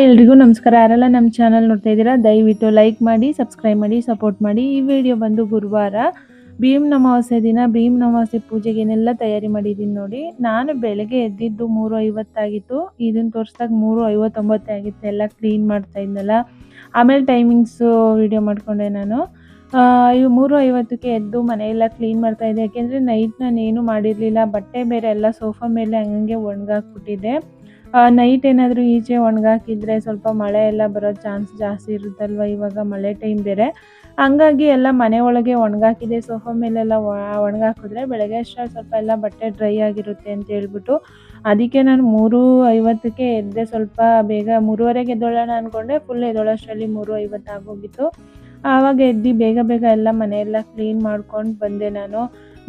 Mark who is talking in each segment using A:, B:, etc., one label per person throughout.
A: Hi ಎಲ್ರಿಗೂ ನಮಸ್ಕಾರ. ಯಾರೆಲ್ಲ ನಮ್ಮ ಚಾನಲ್ ನೋಡ್ತಾ ಇದ್ದೀರಾ, ದಯವಿಟ್ಟು ಲೈಕ್ ಮಾಡಿ ಸಬ್ಸ್ಕ್ರೈಬ್ ಮಾಡಿ ಸಪೋರ್ಟ್ ಮಾಡಿ. ಈ ವಿಡಿಯೋ ಬಂದು ಗುರುವಾರ ಭೀಮ್ ಅಮಾವಾಸ್ಯೆ ದಿನ, ಭೀಮ್ ಅಮಾವಾಸ್ಯೆ ಪೂಜೆಗೆ ಏನೆಲ್ಲ ತಯಾರಿ ಮಾಡಿದ್ದೀನಿ ನೋಡಿ. ನಾನು ಬೆಳಗ್ಗೆ ಎದ್ದಿದ್ದು ಮೂರು ಐವತ್ತಾಗಿತ್ತು ಇದನ್ನು ತೋರಿಸ್ದಾಗ ಮೂರು ಐವತ್ತೊಂಬತ್ತೇ ಆಗಿತ್ತು. ಎಲ್ಲ ಕ್ಲೀನ್ ಮಾಡ್ತಾ ಇದ್ನಲ್ಲ. ಆಮೇಲೆ ಟೈಮಿಂಗ್ಸು ವಿಡಿಯೋ ಮಾಡಿಕೊಂಡೆ ನಾನು. ಇವು ಮೂರು ಐವತ್ತಕ್ಕೆ ಎದ್ದು ಮನೆಯೆಲ್ಲ ಕ್ಲೀನ್ ಮಾಡ್ತಾ ಇದ್ದೆ. ಯಾಕೆಂದರೆ ನೈಟ್ ನಾನು ಏನು ಮಾಡಿರಲಿಲ್ಲ. ಬಟ್ಟೆ ಬೇರೆ ಎಲ್ಲ ಸೋಫಾ ಮೇಲೆ ಹಂಗಂಗೆ ಒಣಗಾಕ್ಬಿಟ್ಟಿದ್ದೆ. ನೈಟ್ ಏನಾದರೂ ಈಚೆ ಒಣಗಾಕಿದ್ರೆ ಸ್ವಲ್ಪ ಮಳೆ ಎಲ್ಲ ಬರೋ ಚಾನ್ಸ್ ಜಾಸ್ತಿ ಇರುತ್ತಲ್ವ? ಇವಾಗ ಮಳೆ ಟೈಮ್ ಬೇರೆ. ಹಂಗಾಗಿ ಎಲ್ಲ ಮನೆ ಒಳಗೆ ಒಣಗಾಕಿದೆ. ಸೋಫಾ ಮೇಲೆಲ್ಲ ಒಣಗಾಕಿದ್ರೆ ಬೆಳಗ್ಗೆ ಅಷ್ಟರಲ್ಲಿ ಸ್ವಲ್ಪ ಎಲ್ಲ ಬಟ್ಟೆ ಡ್ರೈ ಆಗಿರುತ್ತೆ ಅಂತ ಹೇಳ್ಬಿಟ್ಟು ಅದಕ್ಕೆ ನಾನು ಮೂರು ಐವತ್ತಕ್ಕೆ ಎದ್ದೆ. ಸ್ವಲ್ಪ ಬೇಗ ಮೂರುವರೆಗೆ ಎದ್ದೋಳೋಣ ಅಂದ್ಕೊಂಡೆ ಫುಲ್ ಎದ್ದೋಳೋಷ್ಟರಲ್ಲಿ ಮೂರು ಐವತ್ತು ಆಗೋಗಿತ್ತು. ಆವಾಗ ಎದ್ದು ಬೇಗ ಬೇಗ ಎಲ್ಲ ಮನೆಯೆಲ್ಲ ಕ್ಲೀನ್ ಮಾಡ್ಕೊಂಡು ಬಂದೆ ನಾನು.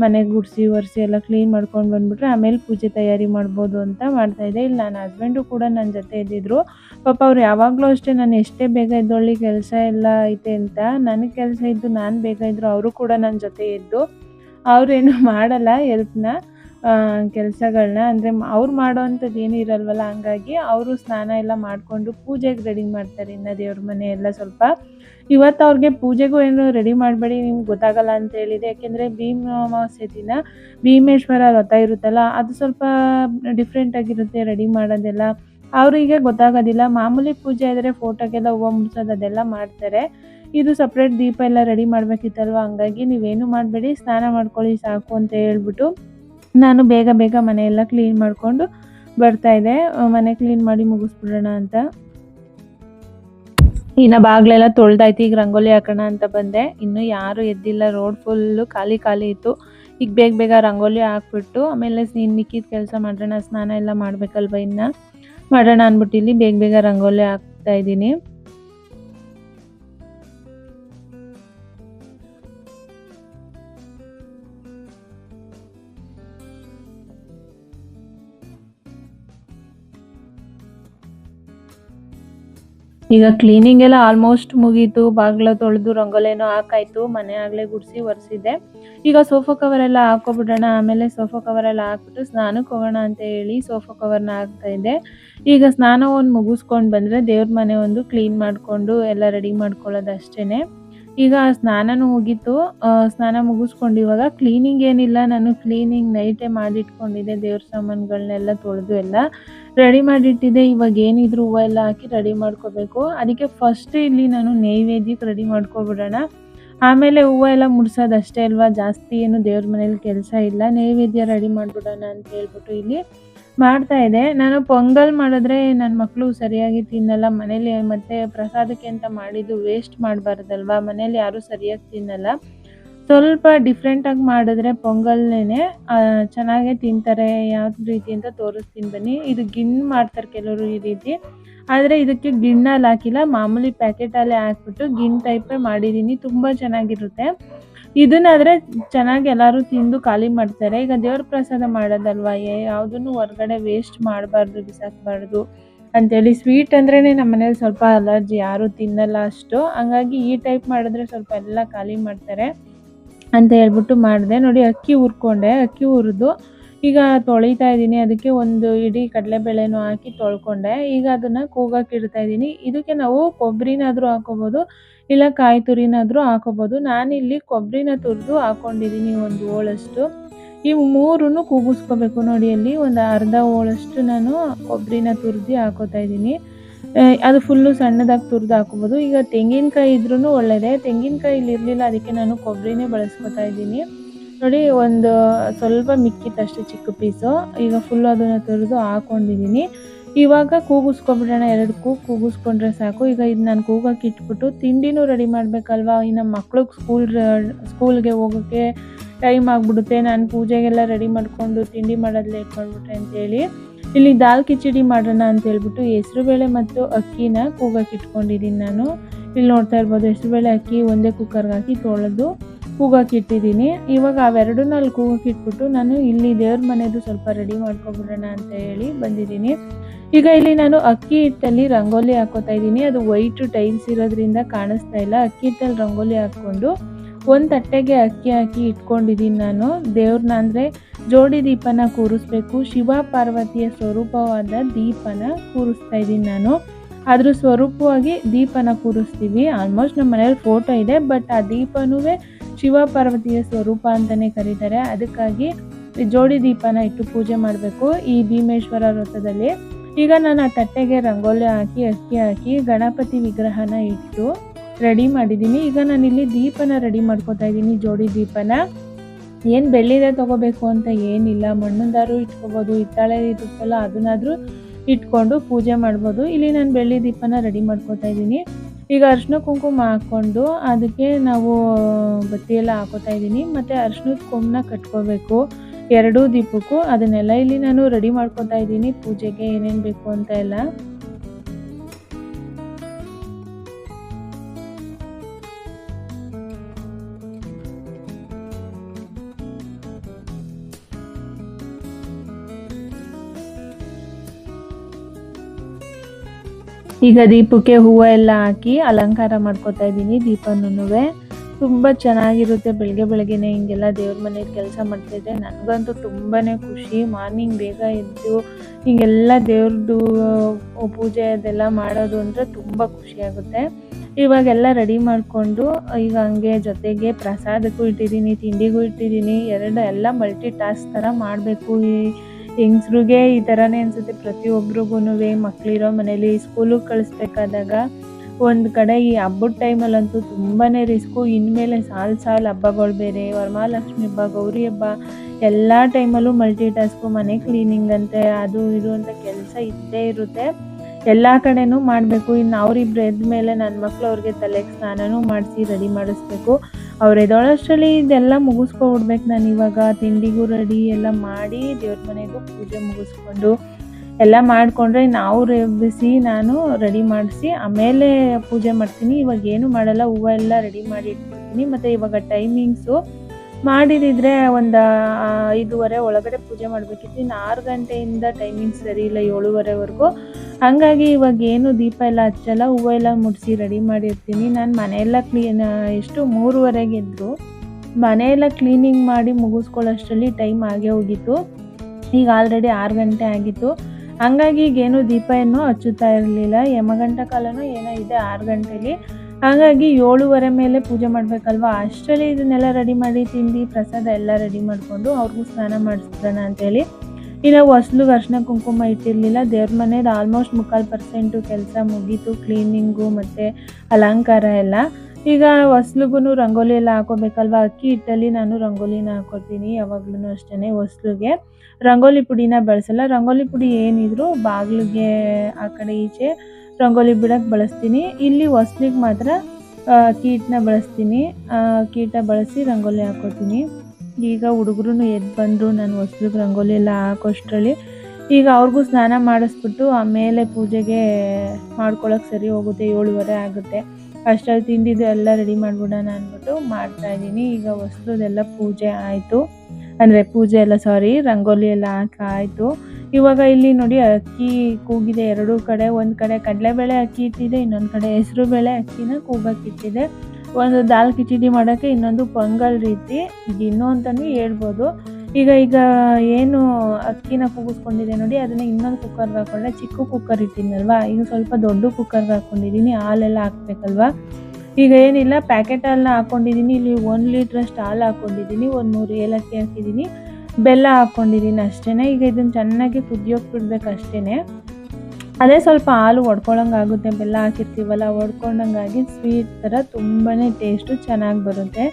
A: ಮನೆ ಗುಡಿಸಿ ಒರೆಸಿ ಎಲ್ಲ ಕ್ಲೀನ್ ಮಾಡ್ಕೊಂಡು ಬಂದ್ಬಿಟ್ರೆ ಆಮೇಲೆ ಪೂಜೆ ತಯಾರಿ ಮಾಡ್ಬೋದು ಅಂತ ಮಾಡ್ತಾ ಇದ್ದೆ. ಇಲ್ಲಿ ನನ್ನ ಹಸ್ಬೆಂಡು ಕೂಡ ನನ್ನ ಜೊತೆ ಇದ್ದಿದ್ರು. ಪಾಪ ಅವ್ರು ಯಾವಾಗಲೂ ಅಷ್ಟೇ ನಾನು ಎಷ್ಟೇ ಬೇಗ ಇದ್ದೊಳ್ಳಿ ಕೆಲಸ ಎಲ್ಲ ಐತೆ ಅಂತ ನನಗೆ ಕೆಲಸ ಇದ್ದು ನಾನು ಬೇಗ ಇದ್ದರು ಅವರು ಕೂಡ ನನ್ನ ಜೊತೆ ಇದ್ದು. ಅವರೇನು ಮಾಡಲ್ಲ ಎಲ್ಪ್ನ ಕೆಲಸಗಳನ್ನ ಅಂದರೆ ಅವ್ರು ಮಾಡೋ ಏನು ಇರಲ್ವಲ್ಲ, ಹಂಗಾಗಿ ಅವರು ಸ್ನಾನ ಎಲ್ಲ ಮಾಡಿಕೊಂಡು ಪೂಜೆಗೆ ರೆಡಿ ಮಾಡ್ತಾರೆ ಇನ್ನು ದೇವ್ರ ಮನೆ ಎಲ್ಲ ಸ್ವಲ್ಪ. ಇವತ್ತು ಅವ್ರಿಗೆ ಪೂಜೆಗೂ ಏನು ರೆಡಿ ಮಾಡಬೇಡಿ, ನಿಮ್ಗೆ ಗೊತ್ತಾಗಲ್ಲ ಅಂತ ಹೇಳಿದೆ. ಯಾಕೆಂದರೆ ಭೀಮ ಅಮಾವಾಸ್ಯೆ ದಿನ ಭೀಮೇಶ್ವರ ರಥ ಇರುತ್ತಲ್ಲ, ಅದು ಸ್ವಲ್ಪ ಡಿಫ್ರೆಂಟ್ ಆಗಿರುತ್ತೆ ರೆಡಿ ಮಾಡೋದೆಲ್ಲ. ಅವರಿಗೆ ಗೊತ್ತಾಗೋದಿಲ್ಲ. ಮಾಮೂಲಿ ಪೂಜೆ ಆದರೆ ಫೋಟೋಗೆಲ್ಲ ಹೂವು ಮುಡ್ಸೋದು ಅದೆಲ್ಲ ಮಾಡ್ತಾರೆ. ಇದು ಸಪ್ರೇಟ್ ದೀಪ ಎಲ್ಲ ರೆಡಿ ಮಾಡಬೇಕಿತ್ತಲ್ವ? ಹಂಗಾಗಿ ನೀವೇನು ಮಾಡಬೇಡಿ, ಸ್ನಾನ ಮಾಡ್ಕೊಳ್ಳಿ ಸಾಕು ಅಂತ ಹೇಳ್ಬಿಟ್ಟು ನಾನು ಬೇಗ ಬೇಗ ಮನೆಯೆಲ್ಲ ಕ್ಲೀನ್ ಮಾಡಿಕೊಂಡು ಬರ್ತಾ ಇದೆ ಮನೆ ಕ್ಲೀನ್ ಮಾಡಿ ಮುಗಿಸ್ಬಿಡೋಣ ಅಂತ. ಇನ್ನು ಬಾಗ್ಲೆಲ್ಲ ತೊಳ್ದಾಯ್ತು. ಈಗ ರಂಗೋಲಿ ಹಾಕೋಣ ಅಂತ ಬಂದೆ. ಇನ್ನು ಯಾರು ಎದ್ದಿಲ್ಲ. ರೋಡ್ ಫುಲ್ಲು ಖಾಲಿ ಖಾಲಿ ಇತ್ತು. ಈಗ ಬೇಗ ಬೇಗ ರಂಗೋಲಿ ಹಾಕ್ಬಿಟ್ಟು, ಆಮೇಲೆ ಇನ್ನು ಮಿಕ್ಕಿದ ಕೆಲಸ ಮಾಡೋಣ ಸ್ನಾನ ಎಲ್ಲ ಮಾಡಬೇಕಲ್ವ ಇನ್ನು? ಮಾಡೋಣ ಅಂದ್ಬಿಟ್ಟು ಇಲ್ಲಿ ಬೇಗ ಬೇಗ ರಂಗೋಲಿ ಹಾಕ್ತಾ ಇದ್ದೀನಿ. ಈಗ ಕ್ಲೀನಿಂಗ್ ಎಲ್ಲ ಆಲ್ಮೋಸ್ಟ್ ಮುಗೀತು, ಬಾಗ್ಲ ತೊಳೆದು ರಂಗೋಲೇನೋ ಹಾಕಾಯ್ತು, ಮನೆ ಆಗಲೇ ಗುಡಿಸಿ ಒರೆಸಿದ್ದೆ. ಈಗ ಸೋಫಾ ಕವರ್ ಎಲ್ಲ ಹಾಕೋಬಿಡೋಣ ಆಮೇಲೆ ಸೋಫಾ ಕವರ್ ಎಲ್ಲ ಹಾಕ್ಬಿಟ್ಟು ಸ್ನಾನಕ್ಕೆ ಹೋಗೋಣ ಅಂತ ಹೇಳಿ ಸೋಫಾ ಕವರ್ನ ಹಾಕ್ತಾ ಇದ್ದೆ. ಈಗ ಸ್ನಾನ ಒಂದು ಮುಗಿಸ್ಕೊಂಡು ಬಂದರೆ ದೇವ್ರ ಮನೆ ಒಂದು ಕ್ಲೀನ್ ಮಾಡಿಕೊಂಡು ಎಲ್ಲ ರೆಡಿ ಮಾಡ್ಕೊಳ್ಳೋದು ಅಷ್ಟೇ ಈಗ ಸ್ನಾನನು ಮುಗೀತು. ಆ, ಸ್ನಾನ ಮುಗಿಸ್ಕೊಂಡು ಇವಾಗ ಕ್ಲೀನಿಂಗ್ ಏನಿಲ್ಲ. ನಾನು ಕ್ಲೀನಿಂಗ್ ನೈಟೇ ಮಾಡಿಟ್ಕೊಂಡಿದ್ದೆ. ದೇವ್ರ ಸಾಮಾನುಗಳನ್ನೆಲ್ಲ ತೊಳೆದು ಎಲ್ಲ ರೆಡಿ ಮಾಡಿಟ್ಟಿದ್ದೆ. ಇವಾಗ ಏನಿದ್ರು ಹೂವು ಎಲ್ಲ ಹಾಕಿ ರೆಡಿ ಮಾಡ್ಕೋಬೇಕು. ಅದಕ್ಕೆ ಫಸ್ಟ್ ಇಲ್ಲಿ ನಾನು ನೈವೇದ್ಯಕ್ಕೆ ರೆಡಿ ಮಾಡ್ಕೊಬಿಡೋಣ. ಆಮೇಲೆ ಹೂವು ಎಲ್ಲ ಮುಡ್ಸೋದು ಅಷ್ಟೇ ಅಲ್ವಾ? ಜಾಸ್ತಿ ಏನು ದೇವ್ರ ಮನೇಲಿ ಕೆಲಸ ಇಲ್ಲ. ನೈವೇದ್ಯ ರೆಡಿ ಮಾಡಿಬಿಡೋಣ ಅಂತ ಹೇಳ್ಬಿಟ್ಟು ಇಲ್ಲಿ ಮಾಡ್ತಾ ಇದೆ. ನಾನು ಪೊಂಗಲ್ ಮಾಡಿದ್ರೆ ನನ್ನ ಮಕ್ಕಳು ಸರಿಯಾಗಿ ತಿನ್ನಲ್ಲ. ಮನೇಲಿ ಮತ್ತೆ ಪ್ರಸಾದಕ್ಕೆ ಅಂತ ಮಾಡಿದ್ದು ವೇಸ್ಟ್ ಮಾಡಬಾರ್ದಲ್ವಾ? ಮನೇಲಿ ಯಾರೂ ಸರಿಯಾಗಿ ತಿನ್ನಲ್ಲ. ಸ್ವಲ್ಪ ಡಿಫ್ರೆಂಟಾಗಿ ಮಾಡಿದ್ರೆ ಪೊಂಗಲ್ನೇ ಚೆನ್ನಾಗೇ ತಿಂತಾರೆ. ಯಾವ ರೀತಿ ಅಂತ ತೋರಿಸ್ತೀನಿ ಬನ್ನಿ. ಇದು ಗಿಣ್ ಮಾಡ್ತಾರೆ ಕೆಲವರು ಈ ರೀತಿ. ಆದರೆ ಇದಕ್ಕೆ ಗಿಣ್ಣಲ್ಲಿ ಹಾಕಿಲ್ಲ. ಮಾಮೂಲಿ ಪ್ಯಾಕೆಟಲ್ಲೇ ಹಾಕ್ಬಿಟ್ಟು ಗಿಣ್ ಟೈಪೇ ಮಾಡಿದ್ದೀನಿ ತುಂಬ ಚೆನ್ನಾಗಿರುತ್ತೆ. ಇದನ್ನಾದರೆ ಚೆನ್ನಾಗಿ ಎಲ್ಲರೂ ತಿಂದು ಖಾಲಿ ಮಾಡ್ತಾರೆ. ಈಗ ದೇವ್ರ ಪ್ರಸಾದ ಮಾಡೋದಲ್ವಾ? ಯಾವುದನ್ನು ಹೊರ್ಗಡೆ ವೇಸ್ಟ್ ಮಾಡಬಾರ್ದು, ಬಿಸಾಕಬಾರ್ದು ಅಂತೇಳಿ ಸ್ವೀಟ್ ಅಂದ್ರೇ ನಮ್ಮ ಮನೇಲಿ ಸ್ವಲ್ಪ ಅಲರ್ಜಿ ಯಾರೂ ತಿನ್ನಲ್ಲ ಅಷ್ಟು. ಹಂಗಾಗಿ ಈ ಟೈಪ್ ಮಾಡಿದ್ರೆ ಸ್ವಲ್ಪ ಎಲ್ಲ ಖಾಲಿ ಮಾಡ್ತಾರೆ ಅಂತ ಹೇಳ್ಬಿಟ್ಟು ಮಾಡಿದೆ. ನೋಡಿ, ಅಕ್ಕಿ ಹುರ್ಕೊಂಡೆ, ಅಕ್ಕಿ ಹುರಿದು ಈಗ ತೊಳಿತಾ ಇದ್ದೀನಿ. ಅದಕ್ಕೆ ಒಂದು ಇಡೀ ಕಡಲೆಬೇಳೆನೂ ಹಾಕಿ ತೊಳ್ಕೊಂಡೆ. ಈಗ ಅದನ್ನು ಕೂಗಕ್ಕೆ ಇಡ್ತಾ ಇದ್ದೀನಿ. ಇದಕ್ಕೆ ನಾವು ಕೊಬ್ಬರಿನಾದರೂ ಹಾಕೋಬೋದು. ಇಲ್ಲ ಕಾಯಿ ತುರಿನಾದರೂ ಹಾಕೋಬೋದು. ನಾನಿಲ್ಲಿ ಕೊಬ್ಬರಿನ ತುರಿದು ಹಾಕೊಂಡಿದ್ದೀನಿ ಒಂದು ಹೋಳಷ್ಟು ಈ ಮೂರನ್ನು ಕೂಗಿಸ್ಕೋಬೇಕು ನೋಡಿ ಅಲ್ಲಿ. ಒಂದು ಅರ್ಧ ಹೋಳಷ್ಟು ನಾನು ಕೊಬ್ಬರಿನ ತುರಿದು ಹಾಕೋತಾ ಇದ್ದೀನಿ ಅದು ಫುಲ್ಲು ಸಣ್ಣದಾಗಿ ತುರಿದು ಹಾಕೋಬೋದು. ಈಗ ತೆಂಗಿನಕಾಯಿ ಇದ್ರೂ ಒಳ್ಳೆಯದೇ ತೆಂಗಿನಕಾಯಿ ಇಲ್ಲಿ ಇರಲಿಲ್ಲ, ಅದಕ್ಕೆ ನಾನು ಕೊಬ್ಬರಿನೇ ಬಳಸ್ಕೊತಾ ಇದ್ದೀನಿ ನೋಡಿ, ಒಂದು ಸ್ವಲ್ಪ ಮಿಕ್ಕಿತ್ತಷ್ಟು ಚಿಕ್ಕ ಪೀಸು ಈಗ ಫುಲ್ಲು ಅದನ್ನು ತುರಿದು ಹಾಕೊಂಡಿದ್ದೀನಿ ಇವಾಗ ಕೂಗಿಸ್ಕೊಂಬಿಡೋಣ, ಎರಡು ಕೂಗು ಕೂಗಿಸ್ಕೊಂಡ್ರೆ ಸಾಕು. ಈಗ ಇದು ನಾನು ಕೂಗಕ್ಕೆ ಇಟ್ಬಿಟ್ಟು ತಿಂಡಿನೂ ರೆಡಿ ಮಾಡಬೇಕಲ್ವಾ? ಇನ್ನು ಮಕ್ಳಿಗೆ ಸ್ಕೂಲ್ ಸ್ಕೂಲ್ಗೆ ಹೋಗೋಕ್ಕೆ ಟೈಮ್ ಆಗಿಬಿಡುತ್ತೆ. ನಾನು ಪೂಜೆಗೆಲ್ಲ ರೆಡಿ ಮಾಡಿಕೊಂಡು ತಿಂಡಿ ಮಾಡೋದು ಲೇಟ್ ಮಾಡಿಬಿಟ್ರೆ ಅಂತೇಳಿ. ಇಲ್ಲಿ ದಾಲ್ ಕಿಚಡಿ ಮಾಡೋಣ ಅಂತ ಹೇಳ್ಬಿಟ್ಟು ಹೆಸರುಬೇಳೆ ಮತ್ತು ಅಕ್ಕಿನ ಕೂಗಕ್ಕೆ ಇಟ್ಕೊಂಡಿದ್ದೀನಿ ನಾನು. ಇಲ್ಲಿ ನೋಡ್ತಾ ಇರ್ಬೋದು ಹೆಸರುಬೇಳೆ ಅಕ್ಕಿ ಒಂದೇ ಕುಕ್ಕರ್ಗೆ ಹಾಕಿ ತೊಳೆದು ಕೂಗಕ್ಕೆ ಇಟ್ಟಿದ್ದೀನಿ ಇವಾಗ ಅವೆರಡನ್ನ ಅಲ್ಲಿ ಕೂಗಕ್ಕೆ ಇಟ್ಬಿಟ್ಟು ನಾನು ಇಲ್ಲಿ ದೇವ್ರ ಮನೆಯದು ಸ್ವಲ್ಪ ರೆಡಿ ಮಾಡ್ಕೊಬಿಡೋಣ ಅಂತ ಹೇಳಿ ಬಂದಿದ್ದೀನಿ ಈಗ ಇಲ್ಲಿ ನಾನು ಅಕ್ಕಿ ಹಿಟ್ಟಲ್ಲಿ ರಂಗೋಲಿ ಹಾಕೋತಾ ಇದ್ದೀನಿ. ಅದು ವೈಟ್ ಟೈಲ್ಸ್ ಇರೋದ್ರಿಂದ ಕಾಣಿಸ್ತಾ ಇಲ್ಲ. ಅಕ್ಕಿ ಹಿಟ್ಟಲ್ಲಿ ರಂಗೋಲಿ ಹಾಕ್ಕೊಂಡು ಒಂದು ತಟ್ಟೆಗೆ ಅಕ್ಕಿ ಹಾಕಿ ಇಟ್ಕೊಂಡಿದ್ದೀನಿ ನಾನು. ದೇವ್ರನ್ನ ಅಂದರೆ ಜೋಡಿ ದೀಪನ ಕೂರಿಸ್ಬೇಕು. ಶಿವ ಪಾರ್ವತಿಯ ಸ್ವರೂಪವಾದ ದೀಪನ ಕೂರಿಸ್ತಾ ಇದ್ದೀನಿ ನಾನು. ಅದ್ರ ಸ್ವರೂಪವಾಗಿ ದೀಪನ ಕೂರಿಸ್ತೀವಿ. ಆಲ್ಮೋಸ್ಟ್ ನಮ್ಮ ಮನೇಲಿ ಫೋಟೋ ಇದೆ ಬಟ್ ಆ ದೀಪನೂ ಶಿವ ಪಾರ್ವತಿಯ ಸ್ವರೂಪ ಅಂತಲೇ ಕರೀತಾರೆ. ಅದಕ್ಕಾಗಿ ಜೋಡಿ ದೀಪನ ಇಟ್ಟು ಪೂಜೆ ಮಾಡಬೇಕು. ಈ ಭೀಮೇಶ್ವರ ವ್ರತದಲ್ಲಿ ಈಗ ನಾನು ಆ ತಟ್ಟೆಗೆ ರಂಗೋಲಿ ಹಾಕಿ, ಅಕ್ಕಿ ಹಾಕಿ, ಗಣಪತಿ ವಿಗ್ರಹನ ಇಟ್ಟು ರೆಡಿ ಮಾಡಿದ್ದೀನಿ ಈಗ ನಾನು ಇಲ್ಲಿ ದೀಪನ ರೆಡಿ ಮಾಡ್ಕೊತಾ ಇದ್ದೀನಿ ಜೋಡಿ ದೀಪನ. ಏನು ಬೆಳ್ಳಿದೆ ತಗೋಬೇಕು ಅಂತ ಏನಿಲ್ಲ. ಮಣ್ಣದಾರು ಇಟ್ಕೋಬೋದು, ಹಿತ್ತಾಳೆ ಇರುತ್ತಲ್ಲ, ಅದನ್ನಾದರೂ ಇಟ್ಕೊಂಡು ಪೂಜೆ ಮಾಡ್ಬೋದು. ಇಲ್ಲಿ ನಾನು ಬೆಳ್ಳಿ ದೀಪನ ರೆಡಿ ಮಾಡ್ಕೊತಾ ಇದ್ದೀನಿ ಈಗ ಅರ್ಶಿನ ಕುಂಕುಮ ಹಾಕ್ಕೊಂಡು ಅದಕ್ಕೆ ನಾವು ಬತ್ತಿ ಎಲ್ಲ ಹಾಕೋತಾ ಇದ್ದೀನಿ ಮತ್ತು ಅರ್ಶಿನದ ಕೊಂಬನ್ನ ಕಟ್ಕೋಬೇಕು. ಎರಡೂ ದೀಪಕ್ಕೂ ಅದನ್ನೆಲ್ಲ ಇಲ್ಲಿ ನಾನು ರೆಡಿ ಮಾಡ್ಕೊತಾ ಇದ್ದೀನಿ. ಪೂಜೆಗೆ ಏನೇನು ಬೇಕು ಅಂತ ಎಲ್ಲ. ಈಗ ದೀಪಕ್ಕೆ ಹೂವು ಎಲ್ಲ ಹಾಕಿ ಅಲಂಕಾರ ಮಾಡ್ಕೊತಾ ಇದ್ದೀನಿ ದೀಪನೂ ತುಂಬ ಚೆನ್ನಾಗಿರುತ್ತೆ ಬೆಳಗ್ಗೆ ಬೆಳಗ್ಗೆನೆ ಹಿಂಗೆಲ್ಲ ದೇವ್ರ ಮನೇಲಿ ಕೆಲಸ ಮಾಡ್ತಿದ್ರೆ ನನಗಂತೂ ತುಂಬಾ ಖುಷಿ. ಮಾರ್ನಿಂಗ್ ಬೇಗ ಎದ್ದು ಹಿಂಗೆಲ್ಲ ದೇವ್ರದ್ದು ಪೂಜೆ ಅದೆಲ್ಲ ಮಾಡೋದು ಅಂದರೆ ತುಂಬ ಖುಷಿ ಆಗುತ್ತೆ. ಇವಾಗೆಲ್ಲ ರೆಡಿ ಮಾಡಿಕೊಂಡು ಈಗ ಹಂಗೆ ಜೊತೆಗೆ ಪ್ರಸಾದಕ್ಕೂ ಇಟ್ಟಿದ್ದೀನಿ, ತಿಂಡಿಗೂ ಇಟ್ಟಿದ್ದೀನಿ, ಎರಡು ಎಲ್ಲ ಮಲ್ಟಿ ಟಾಸ್ಕ್ ಥರ ಮಾಡಬೇಕು. ಈ ಹೆಂಗಸ್ರಿಗೆ ಈ ಥರನೇ ಅನಿಸುತ್ತೆ ಪ್ರತಿಯೊಬ್ರಿಗೂ ಮಕ್ಕಳಿರೋ ಮನೇಲಿ ಸ್ಕೂಲಿಗೆ ಕಳಿಸ್ಬೇಕಾದಾಗ. ಒಂದು ಕಡೆ ಈ ಹಬ್ಬದ ಟೈಮಲ್ಲಂತೂ ತುಂಬಾ ರಿಸ್ಕು. ಇನ್ಮೇಲೆ ಸಾಲು ಸಾಲು ಹಬ್ಬಗಳು ಬೇರೆ ವರಮಹಾಲಕ್ಷ್ಮಿ ಹಬ್ಬ, ಗೌರಿ ಹಬ್ಬ, ಎಲ್ಲ ಟೈಮಲ್ಲೂ ಮಲ್ಟಿ ಟಾಸ್ಕು ಮನೆ ಕ್ಲೀನಿಂಗ್ ಅಂತೆ, ಅದು ಇದು ಅಂತ ಕೆಲಸ ಇದ್ದೇ ಇರುತ್ತೆ. ಎಲ್ಲ ಕಡೆನೂ ಮಾಡಬೇಕು. ಇನ್ನು ಅವ್ರಿಬ್ರು ಎದ್ದ ಮೇಲೆ ನನ್ನ ಮಕ್ಕಳು ಅವ್ರಿಗೆ ತಲೆಗೆ ಸ್ನಾನನೂ ಮಾಡಿಸಿ ರೆಡಿ ಮಾಡಿಸ್ಬೇಕು. ಅವ್ರು ಎದ್ದೋಳಷ್ಟರಲ್ಲಿ ಇದೆಲ್ಲ ಮುಗಿಸ್ಕೊಬಿಡ್ಬೇಕು ನಾನು ಇವಾಗ. ತಿಂಡಿಗೂ ರೆಡಿ ಎಲ್ಲ ಮಾಡಿ ದೇವ್ರ ಮನೆಗೂ ಪೂಜೆ ಮುಗಿಸ್ಕೊಂಡು ಎಲ್ಲ ಮಾಡಿಕೊಂಡ್ರೆ ನಾವು ಬಿಸಿ ನಾನು ರೆಡಿ ಮಾಡಿಸಿ, ಆಮೇಲೆ ಪೂಜೆ ಮಾಡ್ತೀನಿ. ಇವಾಗ ಏನು ಮಾಡಲ್ಲ, ಹೂವು ಎಲ್ಲ ರೆಡಿ ಮಾಡಿ ಇಟ್ಬಿಡ್ತೀನಿ. ಮತ್ತು ಇವಾಗ ಟೈಮಿಂಗ್ಸು ಮಾಡಿದಿದ್ರೆ ಒಂದು ಐದೂವರೆ ಒಳಗಡೆ ಪೂಜೆ ಮಾಡಬೇಕಿತ್ತು. ಇನ್ನು ಆರು ಗಂಟೆಯಿಂದ ಟೈಮಿಂಗ್ಸ್ ಸರಿ ಇಲ್ಲ, ಏಳುವರೆವರೆಗೂ. ಹಾಗಾಗಿ ಇವಾಗ ಏನು ದೀಪ ಎಲ್ಲ ಹಚ್ಚಲ್ಲ, ಹೂವು ಎಲ್ಲ ಮುಡಿಸಿ ರೆಡಿ ಮಾಡಿರ್ತೀನಿ. ನಾನು ಮನೆಯೆಲ್ಲ ಕ್ಲೀನ್ ಎಷ್ಟು ಮೂರುವರೆಗೆ ಇದ್ದರು ಮನೆಯೆಲ್ಲ ಕ್ಲೀನಿಂಗ್ ಮಾಡಿ ಮುಗಿಸ್ಕೊಳ್ಳೋಷ್ಟರಲ್ಲಿ ಟೈಮ್ ಆಗೇ ಹೋಗಿತ್ತು. ಈಗ ಆಲ್ರೆಡಿ ಆರು ಗಂಟೆ ಆಗಿತ್ತು. ಹಂಗಾಗಿ ಈಗೇನು ದೀಪ ಏನು ಹಚ್ಚುತ್ತಾ ಇರಲಿಲ್ಲ. ಯಮಗಂಟ ಕಾಲನೂ ಏನೋ ಇದೆ ಆರು ಗಂಟೆಲಿ. ಹಾಗಾಗಿ ಏಳುವರೆ ಮೇಲೆ ಪೂಜೆ ಮಾಡಬೇಕಲ್ವ? ಅಷ್ಟರಲ್ಲಿ ಇದನ್ನೆಲ್ಲ ರೆಡಿ ಮಾಡಿ ತಿಂಡಿ ಪ್ರಸಾದ ಎಲ್ಲ ರೆಡಿ ಮಾಡಿಕೊಂಡು ಅವ್ರಿಗೂ ಸ್ನಾನ ಮಾಡಿಸ್ಬಿಡೋಣ ಅಂತೇಳಿ. ಇನ್ನು ಹೊಸ್ಲಿಗೆ ಅರ್ಶಿನ ಕುಂಕುಮ ಇಟ್ಟಿರಲಿಲ್ಲ. ದೇವ್ರ ಮನೇದು ಆಲ್ಮೋಸ್ಟ್ ಮುಕ್ಕಾಲು ಪರ್ಸೆಂಟು ಕೆಲಸ ಮುಗೀತು. ಕ್ಲೀನಿಂಗು ಮತ್ತು ಅಲಂಕಾರ ಎಲ್ಲ. ಈಗ ಹೊಸ್ಲಿಗೂ ರಂಗೋಲಿ ಎಲ್ಲ ಹಾಕೋಬೇಕಲ್ವ? ಅಕ್ಕಿ ಹಿಟ್ಟಲ್ಲಿ ನಾನು ರಂಗೋಲಿನ ಹಾಕೋತೀನಿ ಯಾವಾಗ್ಲೂ ಅಷ್ಟೇ ಹೊಸ್ಲಿಗೆ. ರಂಗೋಲಿ ಪುಡಿನ ಬಳಸಲ್ಲ. ರಂಗೋಲಿ ಪುಡಿ ಏನಿದ್ರು ಬಾಗಿಲಿಗೆ ಆ ಕಡೆ ಈಚೆ ರಂಗೋಲಿ ಬಿಡಕ್ಕೆ ಬಳಸ್ತೀನಿ. ಇಲ್ಲಿ ಹೊಸ್ಲಿಗೆ ಮಾತ್ರ ಕೀಟನ ಬಳಸ್ತೀನಿ. ಕೀಟ ಬಳಸಿ ರಂಗೋಲಿ ಹಾಕೋತೀನಿ ಈಗ ಹುಡುಗರು ಎದ್ದು ಬಂದರು ನಾನು ಹೊಸ್ಲಿಗೆ ರಂಗೋಲಿ ಎಲ್ಲ ಹಾಕೋಷ್ಟರಲ್ಲಿ. ಈಗ ಅವ್ರಿಗೂ ಸ್ನಾನ ಮಾಡಿಸ್ಬಿಟ್ಟು ಆಮೇಲೆ ಪೂಜೆಗೆ ಮಾಡ್ಕೊಳಕ್ಕೆ ಸರಿ ಹೋಗುತ್ತೆ, ಏಳುವರೆ ಆಗುತ್ತೆ. ಅಷ್ಟರಲ್ಲಿ ತಿಂಡಿದು ಎಲ್ಲ ರೆಡಿ ಮಾಡ್ಬಿಡೋಣ ಅಂದ್ಬಿಟ್ಟು ಮಾಡ್ತಾಯಿದ್ದೀನಿ ಈಗ ವಸ್ತುದೆಲ್ಲ ಪೂಜೆ ಆಯಿತು. ಅಂದರೆ ಪೂಜೆ ಎಲ್ಲ ಸಾರಿ ರಂಗೋಲಿ ಎಲ್ಲ ಹಾಕಾಯಿತು ಇವಾಗ ಇಲ್ಲಿ ನೋಡಿ ಅಕ್ಕಿ ಕೂಗಿದೆ. ಎರಡೂ ಕಡೆ, ಒಂದು ಕಡೆ ಕಡಲೆಬೇಳೆ ಅಕ್ಕಿ ಇಟ್ಟಿದೆ, ಇನ್ನೊಂದು ಕಡೆ ಹೆಸರು ಬೇಳೆ ಅಕ್ಕಿನ ಕೂಗಕ್ಕೆ ಇಟ್ಟಿದೆ. ಒಂದು ದಾಲ್ ಕಿಚಡಿ ಮಾಡೋಕ್ಕೆ ಇನ್ನೊಂದು ಪೊಂಗಲ್ ರೀತಿ. ಇನ್ನೂ ಅಂತಲೂ ಹೇಳ್ಬೋದು. ಈಗ ಈಗ ಏನು ಅಕ್ಕಿನ ಕೂಗಿಸ್ಕೊಂಡಿದೆ ನೋಡಿ, ಅದನ್ನ ಇನ್ನೊಂದು ಕುಕ್ಕರ್ಗೆ ಹಾಕೊಂಡೆ. ಚಿಕ್ಕ ಕುಕ್ಕರ್ ಇಟ್ಟಿದ್ನಲ್ವಾ? ಈಗ ಸ್ವಲ್ಪ ದೊಡ್ಡ ಕುಕ್ಕರ್ಗೆ ಹಾಕೊಂಡಿದ್ದೀನಿ ಹಾಲೆಲ್ಲ ಹಾಕ್ಬೇಕಲ್ವಾ? ಈಗ ಏನಿಲ್ಲ ಪ್ಯಾಕೆಟ್ ಹಾಲನ್ನ ಹಾಕ್ಕೊಂಡಿದ್ದೀನಿ ಇಲ್ಲಿ ಒಂದು ಲೀಟ್ರಷ್ಟು ಹಾಲು ಹಾಕೊಂಡಿದ್ದೀನಿ ಒಂದು ಮೂರು ಏಲಕ್ಕಿ ಹಾಕಿದ್ದೀನಿ ಬೆಲ್ಲ ಹಾಕ್ಕೊಂಡಿದ್ದೀನಿ ಅಷ್ಟೇ ಈಗ ಇದನ್ನು ಚೆನ್ನಾಗಿ ಕುದಿಯೋಕೆ ಬಿಡ್ಬೇಕು ಅಷ್ಟೇ ಅದೇ ಸ್ವಲ್ಪ ಹಾಲು ಒಡ್ಕೊಳಂಗೆ ಆಗುತ್ತೆ ಬೆಲ್ಲ ಹಾಕಿರ್ತೀವಲ್ಲ, ಒಡ್ಕೊಂಡಂಗಾಗಿ ಸ್ವೀಟ್ ಥರ ತುಂಬಾ ಟೇಸ್ಟು ಚೆನ್ನಾಗಿ ಬರುತ್ತೆ.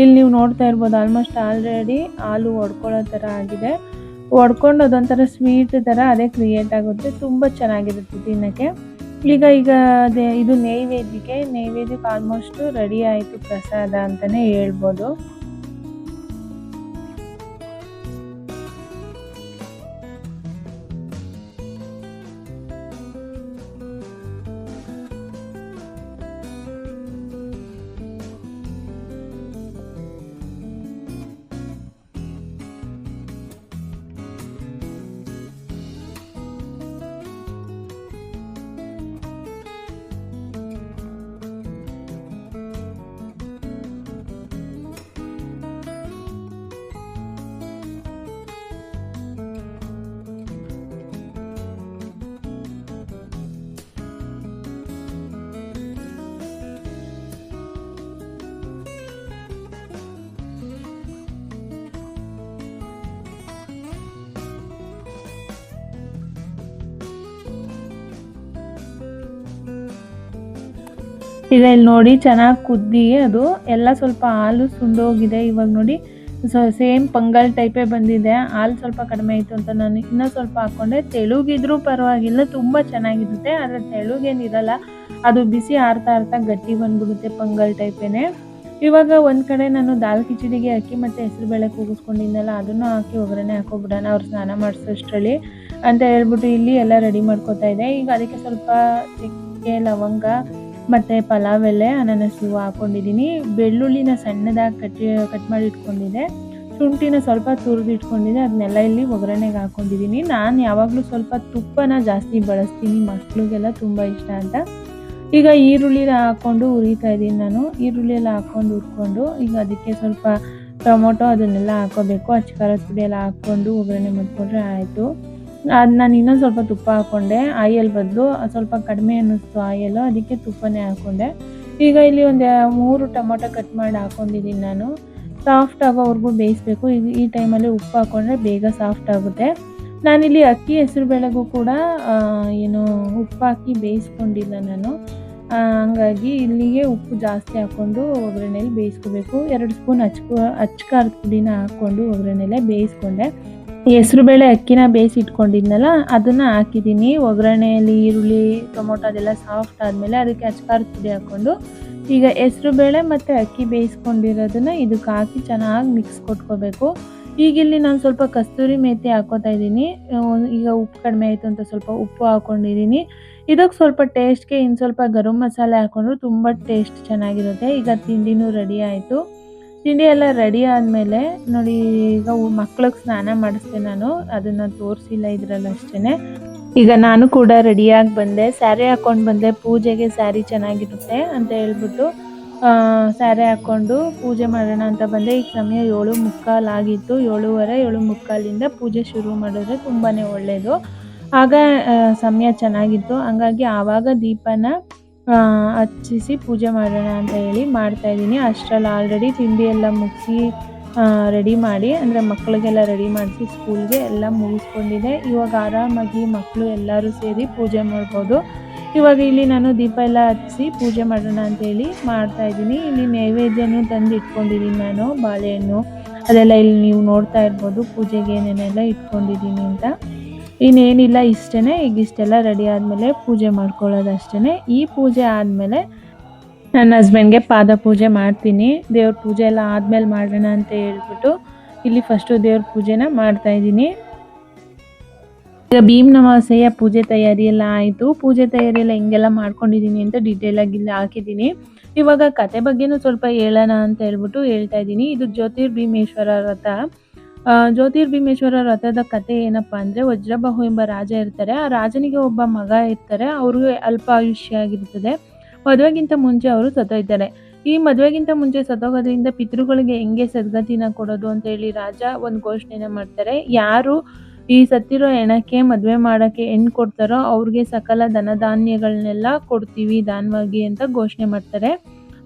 A: ಇಲ್ಲಿ ನೀವು ನೋಡ್ತಾ ಇರ್ಬೋದು ಆಲ್ಮೋಸ್ಟ್ ಆಲ್ರೆಡಿ ಹಾಲು ಒಡ್ಕೊಳ್ಳೋ ಥರ ಆಗಿದೆ. ಒಡ್ಕೊಂಡು ಅದೊಂಥರ ಸ್ವೀಟ್ ಥರ ಅದೇ ಕ್ರಿಯೇಟ್ ಆಗುತ್ತೆ, ತುಂಬ ಚೆನ್ನಾಗಿರುತ್ತೆ ತಿನ್ನೋಕ್ಕೆ. ಈಗ ಈಗ ಅದೇ, ಇದು ನೈವೇದ್ಯಕ್ಕೆ ನೈವೇದ್ಯಕ್ಕೆ ಆಲ್ಮೋಸ್ಟ್ ರೆಡಿ ಆಯಿತು ಪ್ರಸಾದ ಅಂತಲೇ ಹೇಳ್ಬೋದು. ಈಗ ಇಲ್ಲಿ ನೋಡಿ, ಚೆನ್ನಾಗಿ ಕುದ್ದಿ ಅದು. ಎಲ್ಲ ಸ್ವಲ್ಪ ಹಾಲು ಸುಂಡೋಗಿದೆ ಇವಾಗ ನೋಡಿ. ಸೊ ಸೇಮ್ ಪಂಗಲ್ ಟೈಪೇ ಬಂದಿದೆ. ಹಾಲು ಸ್ವಲ್ಪ ಕಡಿಮೆ ಆಯಿತು ಅಂತ ನಾನು ಇನ್ನೂ ಸ್ವಲ್ಪ ಹಾಕ್ಕೊಂಡೆ ತೆಳುಗಿದ್ರೂ ಪರವಾಗಿಲ್ಲ ತುಂಬ ಚೆನ್ನಾಗಿರುತ್ತೆ, ಆದರೆ ತೆಳುಗೇನಿರಲ್ಲ ಅದು ಬಿಸಿ ಆರ್ತಾ ಆರ್ತಾ ಗಟ್ಟಿ ಬಂದ್ಬಿಡುತ್ತೆ ಪಂಗಲ್ ಟೈಪೇನೆ ಇವಾಗ ಒಂದು ಕಡೆ ನಾನು ದಾಲ್ ಕಿಚಡಿಗೆ ಅಕ್ಕಿ ಮತ್ತು ಹೆಸರು ಬೇಳೆ ಕೂಗಿಸ್ಕೊಂಡಿದ್ನಲ್ಲ, ಅದನ್ನು ಹಾಕಿ ಒಗ್ಗರಣೆ ಹಾಕೋಬಿಡೋಣ. ಅವ್ರು ಸ್ನಾನ ಮಾಡಿಸೋಷ್ಟರಲ್ಲಿ ಅಂತ ಹೇಳ್ಬಿಟ್ಟು ಇಲ್ಲಿ ಎಲ್ಲ ರೆಡಿ ಮಾಡ್ಕೋತಾ ಇದೆ. ಈಗ ಅದಕ್ಕೆ ಸ್ವಲ್ಪ ಚಕ್ಕೆ ಲವಂಗ ಮತ್ತು ಪಲಾವ್ ಎಲೆ, ಅನಾನಸ್ ಹೂವು ಹಾಕ್ಕೊಂಡಿದ್ದೀನಿ ಬೆಳ್ಳುಳ್ಳಿನ ಸಣ್ಣದಾಗಿ ಕಟ್ ಕಟ್ ಮಾಡಿ ಇಟ್ಕೊಂಡಿದ್ದೆ. ಶುಂಠಿನ ಸ್ವಲ್ಪ ತುರಿದು ಇಟ್ಕೊಂಡಿದ್ದೆ. ಅದನ್ನೆಲ್ಲ ಇಲ್ಲಿ ಒಗ್ಗರಣೆಗೆ ಹಾಕ್ಕೊಂಡಿದ್ದೀನಿ ನಾನು ಯಾವಾಗಲೂ ಸ್ವಲ್ಪ ತುಪ್ಪನ ಜಾಸ್ತಿ ಬಳಸ್ತೀನಿ. ಮಕ್ಕಳಿಗೆಲ್ಲ ತುಂಬ ಇಷ್ಟ ಅಂತ. ಈಗ ಈರುಳ್ಳಿನ ಹಾಕ್ಕೊಂಡು ಉರಿತಾ ಇದ್ದೀನಿ ನಾನು. ಈರುಳ್ಳಿ ಎಲ್ಲ ಹಾಕ್ಕೊಂಡು ಹುರ್ಕೊಂಡು, ಈಗ ಅದಕ್ಕೆ ಸ್ವಲ್ಪ ಟೊಮೊಟೊ ಅದನ್ನೆಲ್ಲ ಹಾಕೋಬೇಕು. ಅಚ್ಚಕಾರದ ಪುಡಿ ಎಲ್ಲ ಹಾಕ್ಕೊಂಡು ಒಗ್ಗರಣೆ ಮಾಡಿಕೊಂಡ್ರೆ ಆಯಿತು. ಅದು ನಾನು ಇನ್ನೊಂದು ಸ್ವಲ್ಪ ತುಪ್ಪ ಹಾಕ್ಕೊಂಡೆ ಆಯಲ್ ಬದಲು ಸ್ವಲ್ಪ ಕಡಿಮೆ ಅನ್ನಿಸ್ತು ಆಯಲು, ಅದಕ್ಕೆ ತುಪ್ಪನೇ ಹಾಕ್ಕೊಂಡೆ ಈಗ ಇಲ್ಲಿ ಒಂದು ಮೂರು ಟೊಮೊಟೊ ಕಟ್ ಮಾಡಿ ಹಾಕ್ಕೊಂಡಿದ್ದೀನಿ ನಾನು. ಸಾಫ್ಟ್ ಆಗೋವರೆಗೂ ಬೇಯಿಸ್ಬೇಕು. ಈಗ ಈ ಟೈಮಲ್ಲಿ ಉಪ್ಪು ಹಾಕ್ಕೊಂಡ್ರೆ ಬೇಗ ಸಾಫ್ಟ್ ಆಗುತ್ತೆ. ನಾನಿಲ್ಲಿ ಅಕ್ಕಿ ಹೆಸರು ಬೇಳೆಗೂ ಕೂಡ ಏನು ಉಪ್ಪು ಹಾಕಿ ಬೇಯಿಸ್ಕೊಂಡಿಲ್ಲ ನಾನು. ಹಂಗಾಗಿ ಇಲ್ಲಿಗೆ ಉಪ್ಪು ಜಾಸ್ತಿ ಹಾಕ್ಕೊಂಡು ಒಗ್ಗರಣೆಯಲ್ಲಿ ಬೇಯಿಸ್ಕೋಬೇಕು. ಎರಡು ಸ್ಪೂನ್ ಹಚ್ಕೊ ಅಚ್ಚ ಖಾರದ ಪುಡಿನ ಹಾಕ್ಕೊಂಡು ಒಗ್ಗರಣೆಯಲ್ಲೇ ಬೇಯಿಸ್ಕೊಂಡೆ. ಹೆಸರು ಬೇಳೆ ಅಕ್ಕಿನ ಬೇಯಿಸಿ ಇಟ್ಕೊಂಡಿದ್ನಲ್ಲ, ಅದನ್ನ ಹಾಕಿದ್ದೀನಿ. ಒಗ್ಗರಣೆಯಲ್ಲಿ ಈರುಳ್ಳಿ, ಟೊಮೊಟೊ ಅದೆಲ್ಲ ಸಾಫ್ಟ್ ಆದಮೇಲೆ ಅದಕ್ಕೆ ಅಚ್ಕಾರದ ಪುಡಿ ಹಾಕ್ಕೊಂಡು, ಈಗ ಹೆಸರು ಬೇಳೆ ಮತ್ತು ಅಕ್ಕಿ ಬೇಯಿಸ್ಕೊಂಡಿರೋದನ್ನ ಇದಕ್ಕೆ ಹಾಕಿ ಚೆನ್ನಾಗಿ ಮಿಕ್ಸ್ ಕೊಟ್ಕೋಬೇಕು. ಈಗ ಇಲ್ಲಿ ನಾನು ಸ್ವಲ್ಪ ಕಸ್ತೂರಿ ಮೇಥಿ ಹಾಕೋತಾ ಇದ್ದೀನಿ. ಈಗ ಉಪ್ಪು ಕಡಿಮೆ ಆಯಿತು ಅಂತ ಸ್ವಲ್ಪ ಉಪ್ಪು ಹಾಕ್ಕೊಂಡಿದ್ದೀನಿ ಇದಕ್ಕೆ ಸ್ವಲ್ಪ ಟೇಸ್ಟ್ಗೆ ಇನ್ನು ಸ್ವಲ್ಪ ಗರಂ ಮಸಾಲೆ ಹಾಕೊಂಡ್ರು ತುಂಬ ಟೇಸ್ಟ್ ಚೆನ್ನಾಗಿರುತ್ತೆ. ಈಗ ತಿಂಡಿನೂ ರೆಡಿ ಆಯಿತು. ತಿಂಡಿ ಎಲ್ಲ ರೆಡಿ ಆದಮೇಲೆ ನೋಡಿ ಈಗ ಮಕ್ಳಿಗೆ ಸ್ನಾನ ಮಾಡಿಸ್ತೀನಿ ನಾನು. ಅದನ್ನು ತೋರಿಸಿಲ್ಲ ಇದರಲ್ಲಿ ಅಷ್ಟೇ ಈಗ ನಾನು ಕೂಡ ರೆಡಿಯಾಗಿ ಬಂದೆ. ಸ್ಯಾರಿ ಹಾಕೊಂಡು ಬಂದೆ. ಪೂಜೆಗೆ ಸ್ಯಾರಿ ಚೆನ್ನಾಗಿರುತ್ತೆ ಅಂತ ಹೇಳ್ಬಿಟ್ಟು ಸ್ಯಾರಿ ಹಾಕ್ಕೊಂಡು ಪೂಜೆ ಮಾಡೋಣ ಅಂತ ಬಂದೆ. ಈಗ ಸಮಯ ಏಳು ಮುಕ್ಕಾಲು ಆಗಿತ್ತು. ಏಳುವರೆ, ಏಳು ಮುಕ್ಕಾಲಿಂದ ಪೂಜೆ ಶುರು ಮಾಡಿದ್ರೆ ತುಂಬಾ ಒಳ್ಳೆಯದು ಆಗ ಸಮಯ ಚೆನ್ನಾಗಿತ್ತು. ಹಂಗಾಗಿ ಆವಾಗ ದೀಪನ ಹಚ್ಚಿಸಿ ಪೂಜೆ ಮಾಡೋಣ ಅಂತ ಹೇಳಿ ಮಾಡ್ತಾ ಇದ್ದೀನಿ. ಅಷ್ಟರಲ್ಲಿ ಆಲ್ರೆಡಿ ತಿಂಡಿ ಎಲ್ಲ ಮುಗಿಸಿ ರೆಡಿ ಮಾಡಿ, ಅಂದರೆ ಮಕ್ಕಳಿಗೆಲ್ಲ ರೆಡಿ ಮಾಡಿಸಿ ಸ್ಕೂಲ್ಗೆ ಎಲ್ಲ ಮುಗಿಸ್ಕೊಂಡಿದೆ. ಇವಾಗ ಆರಾಮಾಗಿ ಮಕ್ಕಳು ಎಲ್ಲರೂ ಸೇರಿ ಪೂಜೆ ಮಾಡ್ಬೋದು. ಇವಾಗ ಇಲ್ಲಿ ನಾನು ದೀಪ ಎಲ್ಲ ಹಚ್ಚಿ ಪೂಜೆ ಮಾಡೋಣ ಅಂತ ಹೇಳಿ ಮಾಡ್ತಾ ಇದ್ದೀನಿ. ಇಲ್ಲಿ ನೈವೇದ್ಯನೂ ತಂದು ಇಟ್ಕೊಂಡಿದ್ದೀನಿ ನಾನು, ಬಾಳೆಹಣ್ಣು. ಅದೆಲ್ಲ ಇಲ್ಲಿ ನೀವು ನೋಡ್ತಾ ಇರ್ಬೋದು, ಪೂಜೆಗೆ ಏನೇನೆಲ್ಲ ಇಟ್ಕೊಂಡಿದ್ದೀನಿ ಅಂತ. ಇನ್ನೇನಿಲ್ಲ ಇಷ್ಟೇ ಈಗ ಇಷ್ಟೆಲ್ಲ ರೆಡಿ ಆದಮೇಲೆ ಪೂಜೆ ಮಾಡ್ಕೊಳ್ಳೋದು ಅಷ್ಟೇ ಈ ಪೂಜೆ ಆದಮೇಲೆ ನನ್ನ ಹಸ್ಬೆಂಡ್ಗೆ ಪಾದ ಪೂಜೆ ಮಾಡ್ತೀನಿ. ದೇವ್ರ ಪೂಜೆ ಎಲ್ಲ ಆದಮೇಲೆ ಮಾಡೋಣ ಅಂತ ಹೇಳ್ಬಿಟ್ಟು ಇಲ್ಲಿ ಫಸ್ಟು ದೇವ್ರ ಪೂಜೆನ ಮಾಡ್ತಾ ಇದ್ದೀನಿ. ಈಗ ಭೀಮ್ ನಮಾಸೆಯ ಪೂಜೆ ತಯಾರಿ ಎಲ್ಲ ಆಯಿತು. ಪೂಜೆ ತಯಾರಿ ಎಲ್ಲ ಹಿಂಗೆಲ್ಲ ಮಾಡ್ಕೊಂಡಿದ್ದೀನಿ ಅಂತ ಡೀಟೇಲ್ ಆಗಿ ಇಲ್ಲಿ ಹಾಕಿದ್ದೀನಿ. ಇವಾಗ ಕತೆ ಬಗ್ಗೆನೂ ಸ್ವಲ್ಪ ಹೇಳೋಣ ಅಂತ ಹೇಳ್ಬಿಟ್ಟು ಹೇಳ್ತಾ ಇದ್ದೀನಿ. ಇದು ಜ್ಯೋತಿರ್ಭೀಮೇಶ್ವರ ವ್ರತ ಆ, ಜ್ಯೋತಿರ್ಭೀಮೇಶ್ವರ ರಥದ ಕತೆ ಏನಪ್ಪ ಅಂದ್ರೆ ವಜ್ರಬಾಹು ಎಂಬ ರಾಜ ಇರ್ತಾರೆ. ಆ ರಾಜನಿಗೆ ಒಬ್ಬ ಮಗ ಇರ್ತಾರೆ. ಅವ್ರಿಗೆ ಅಲ್ಪ ಆಯುಷ್ಯ ಆಗಿರ್ತದೆ ಮದುವೆಗಿಂತ ಮುಂಚೆ ಅವರು ಸತ್ತೋಯ್ತಾರೆ. ಈ ಮದುವೆಗಿಂತ ಮುಂಚೆ ಸತ್ತೋಗೋದ್ರಿಂದ ಪಿತೃಗಳಿಗೆ ಹೆಂಗೆ ಸದ್ಗತಿನ ಕೊಡೋದು ಅಂತ ಹೇಳಿ ರಾಜ ಒಂದು ಘೋಷಣೆನ ಮಾಡ್ತಾರೆ. ಯಾರು ಈ ಸತ್ತಿರೋ ಹೆಣಕ್ಕೆ ಮದುವೆ ಮಾಡೋಕ್ಕೆ ಹೆಣ್ಣು ಕೊಡ್ತಾರೋ ಅವ್ರಿಗೆ ಸಕಲ ಧನಧಾನ್ಯಗಳನ್ನೆಲ್ಲ ಕೊಡ್ತೀವಿ ದಾನವಾಗಿ ಅಂತ ಘೋಷಣೆ ಮಾಡ್ತಾರೆ.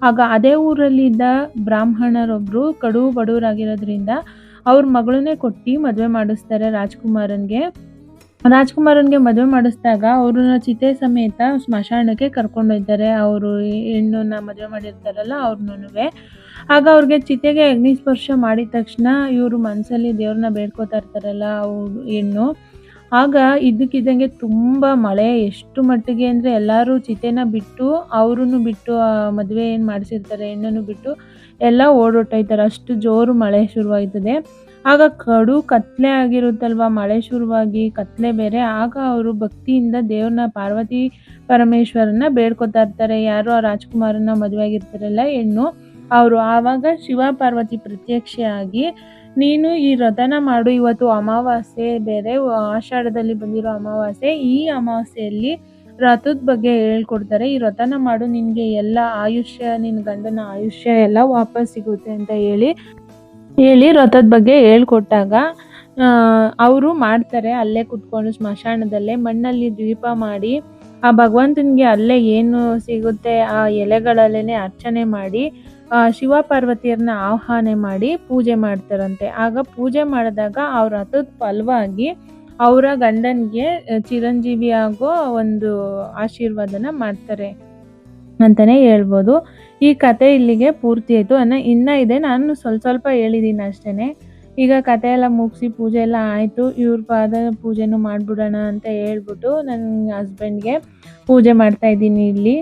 A: ಆಗ ಅದೇ ಊರಲ್ಲಿದ್ದ ಬ್ರಾಹ್ಮಣರೊಬ್ಬರು ಕಡು ಬಡವರಾಗಿರೋದ್ರಿಂದ ಅವ್ರ ಮಗಳನ್ನೇ ಕೊಟ್ಟು ಮದುವೆ ಮಾಡಿಸ್ತಾರೆ ರಾಜ್ಕುಮಾರನ್ಗೆ. ರಾಜ್ಕುಮಾರನ್ಗೆ ಮದುವೆ ಮಾಡಿಸಿದಾಗ ಅವ್ರನ್ನ ಚಿತೆ ಸಮೇತ ಸ್ಮಶಾನಕ್ಕೆ ಕರ್ಕೊಂಡೊಯ್ತಾರೆ ಅವರು ಹೆಣ್ಣನ್ನ ಮದುವೆ ಮಾಡಿರ್ತಾರಲ್ಲ ಅವ್ರನ್ನೂ ಆಗ ಅವ್ರಿಗೆ ಚಿತೆಗೆ ಅಗ್ನಿಸ್ಪರ್ಶ ಮಾಡಿದ ತಕ್ಷಣ ಇವರು ಮನಸ್ಸಲ್ಲಿ ದೇವ್ರನ್ನ ಬೇಡ್ಕೋತಾ ಇರ್ತಾರಲ್ಲ ಅವ್ರು ಹೆಣ್ಣು. ಆಗ ಇದ್ದಕ್ಕಿದ್ದಂಗೆ ತುಂಬ ಮಳೆ, ಎಷ್ಟು ಮಟ್ಟಿಗೆ ಅಂದರೆ ಎಲ್ಲರೂ ಚಿತೆನ ಬಿಟ್ಟು ಅವ್ರನ್ನು ಬಿಟ್ಟು ಮದುವೆ ಏನು ಮಾಡಿಸಿರ್ತಾರೆ ಹೆಣ್ಣನ್ನು ಬಿಟ್ಟು ಎಲ್ಲ ಓಡೋಟೋಯ್ತಾರೆ ಅಷ್ಟು ಜೋರು ಮಳೆ ಶುರುವಾಯ್ತದೆ. ಆಗ ಕಡು ಕತ್ಲೆ ಆಗಿರುತ್ತಲ್ವ? ಮಳೆ ಶುರುವಾಗಿ, ಕತ್ಲೆ ಬೇರೆ. ಆಗ ಅವರು ಭಕ್ತಿಯಿಂದ ದೇವ್ರನ್ನ, ಪಾರ್ವತಿ ಪರಮೇಶ್ವರನ್ನ ಬೇಡ್ಕೊತಾ ಇರ್ತಾರೆ. ಯಾರು ಆ ರಾಜ್ಕುಮಾರನ್ನ ಮದುವೆ ಆಗಿರ್ತಾರಲ್ಲ ಹೆಣ್ಣು, ಅವರು ಆವಾಗ ಶಿವ ಪಾರ್ವತಿ ಪ್ರತ್ಯಕ್ಷ ಆಗಿ ನೀನು ಈ ವ್ರತನ ಮಾಡು. ಇವತ್ತು ಅಮಾವಾಸ್ಯೆ ಬೇರೆ. ಆಷಾಢದಲ್ಲಿ ಬಂದಿರೋ ಅಮಾವಾಸ್ಯೆ. ಈ ಅಮಾವಾಸ್ಯೆಯಲ್ಲಿ ವ್ರತದ ಬಗ್ಗೆ ಹೇಳ್ಕೊಡ್ತಾರೆ, ಈ ವ್ರತನ ಮಾಡು, ನಿನಗೆ ಎಲ್ಲ ಆಯುಷ್ಯ ನಿನ್ನ ಗಂಡನ ಆಯುಷ್ಯ ಎಲ್ಲ ವಾಪಸ್ ಸಿಗುತ್ತೆ ಅಂತ ಹೇಳಿ ಹೇಳಿ ವ್ರತದ ಬಗ್ಗೆ ಹೇಳ್ಕೊಟ್ಟಾಗ ಅವರು ಮಾಡ್ತಾರೆ, ಅಲ್ಲೇ ಕುತ್ಕೊಂಡು ಸ್ಮಶಾನದಲ್ಲೇ ಮಣ್ಣಲ್ಲಿ ದ್ವೀಪ ಮಾಡಿ, ಆ ಭಗವಂತನಿಗೆ ಅಲ್ಲೇ ಏನು ಸಿಗುತ್ತೆ, ಆ ಎಲೆಗಳಲ್ಲೇ ಅರ್ಚನೆ ಮಾಡಿ ಶಿವ ಪಾರ್ವತಿಯರನ್ನ ಆಹ್ವಾನ ಮಾಡಿ ಪೂಜೆ ಮಾಡ್ತಾರಂತೆ. ಆಗ ಪೂಜೆ ಮಾಡಿದಾಗ ಅವ್ರ ರಥದ ಫಲವಾಗಿ ಅವರ ಗಂಡನಿಗೆ ಚಿರಂಜೀವಿ ಆಗೋ ಒಂದು ಆಶೀರ್ವಾದನ ಮಾಡ್ತಾರೆ ಅಂತಲೇ ಹೇಳ್ಬೋದು. ಈ ಕತೆ ಇಲ್ಲಿಗೆ ಪೂರ್ತಿ ಆಯಿತು. ಅನ್ನ, ಇನ್ನೂ ಇದೆ. ನಾನು ಸ್ವಲ್ಪ ಸ್ವಲ್ಪ ಹೇಳಿದ್ದೀನಿ ಅಷ್ಟೇ ಈಗ ಕತೆ ಎಲ್ಲ ಮುಗಿಸಿ ಪೂಜೆ ಎಲ್ಲ ಆಯಿತು. ಇವ್ರ ಪಾದ ಪೂಜೆನೂ ಮಾಡಿಬಿಡೋಣ ಅಂತ ಹೇಳ್ಬಿಟ್ಟು ನನ್ನ ಹಸ್ಬೆಂಡ್ಗೆ ಪೂಜೆ ಮಾಡ್ತಾ ಇದ್ದೀನಿ ಇಲ್ಲಿ.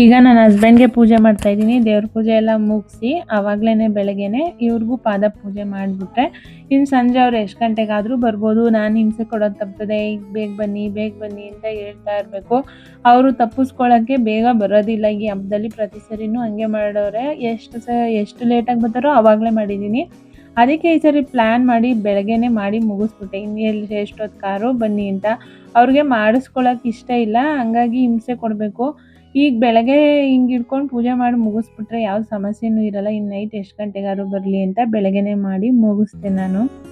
A: ಈಗ ನನ್ನ ಹಸ್ಬೆಂಡ್ಗೆ ಪೂಜೆ ಮಾಡ್ತಾ ಇದ್ದೀನಿ. ದೇವ್ರ ಪೂಜೆ ಎಲ್ಲ ಮುಗಿಸಿ ಆವಾಗಲೇ ಬೆಳಗ್ಗೆನೆ ಇವ್ರಿಗೂ ಪಾದ ಪೂಜೆ ಮಾಡಿಬಿಟ್ರೆ. ಇನ್ನು ಸಂಜೆ ಅವ್ರು ಎಷ್ಟು ಗಂಟೆಗಾದರೂ ಬರ್ಬೋದು. ನಾನು ಹಿಂಸೆ ಕೊಡೋದು ತಪ್ಪದೆ ಈಗ ಬೇಗ ಬನ್ನಿ ಬೇಗ ಬನ್ನಿ ಅಂತ ಹೇಳ್ತಾ ಇರಬೇಕು. ಅವರು ತಪ್ಪಿಸ್ಕೊಳ್ಳೋಕ್ಕೆ ಬೇಗ ಬರೋದಿಲ್ಲ. ಈ ಹಬ್ಬದಲ್ಲಿ ಪ್ರತಿ ಸರಿನೂ ಹಂಗೆ ಮಾಡೋರೆ. ಎಷ್ಟು ಸ, ಎಷ್ಟು ಲೇಟಾಗಿ ಬರ್ತಾರೋ ಆವಾಗಲೇ ಮಾಡಿದ್ದೀನಿ. ಅದಕ್ಕೆ ಈ ಸರಿ ಪ್ಲ್ಯಾನ್ ಮಾಡಿ ಬೆಳಗ್ಗೆನೆ ಮಾಡಿ ಮುಗಿಸ್ಬಿಟ್ಟೆ. ಇನ್ನು ಎಲ್ಲಿ ಎಷ್ಟೊತ್ತು ಕಾರು ಬನ್ನಿ ಅಂತ. ಅವ್ರಿಗೆ ಮಾಡಿಸ್ಕೊಳಕ್ಕೆ ಇಷ್ಟ ಇಲ್ಲ. ಹಂಗಾಗಿ ಹಿಂಸೆ ಕೊಡಬೇಕು. ಈಗ ಬೆಳಗ್ಗೆ ಹಿಂಗೆ ಇಟ್ಕೊಂಡು ಪೂಜೆ ಮಾಡಿ ಮುಗಿಸ್ಬಿಟ್ರೆ ಯಾವ ಸಮಸ್ಯೆನೂ ಇರಲ್ಲ. ಇನ್ನು ನೈಟ್ ಎಷ್ಟು ಗಂಟೆಗಾದ್ರು ಬರಲಿ ಅಂತ ಬೆಳಗ್ಗೆನೆ ಮಾಡಿ ಮುಗಿಸ್ದೆ ನಾನು.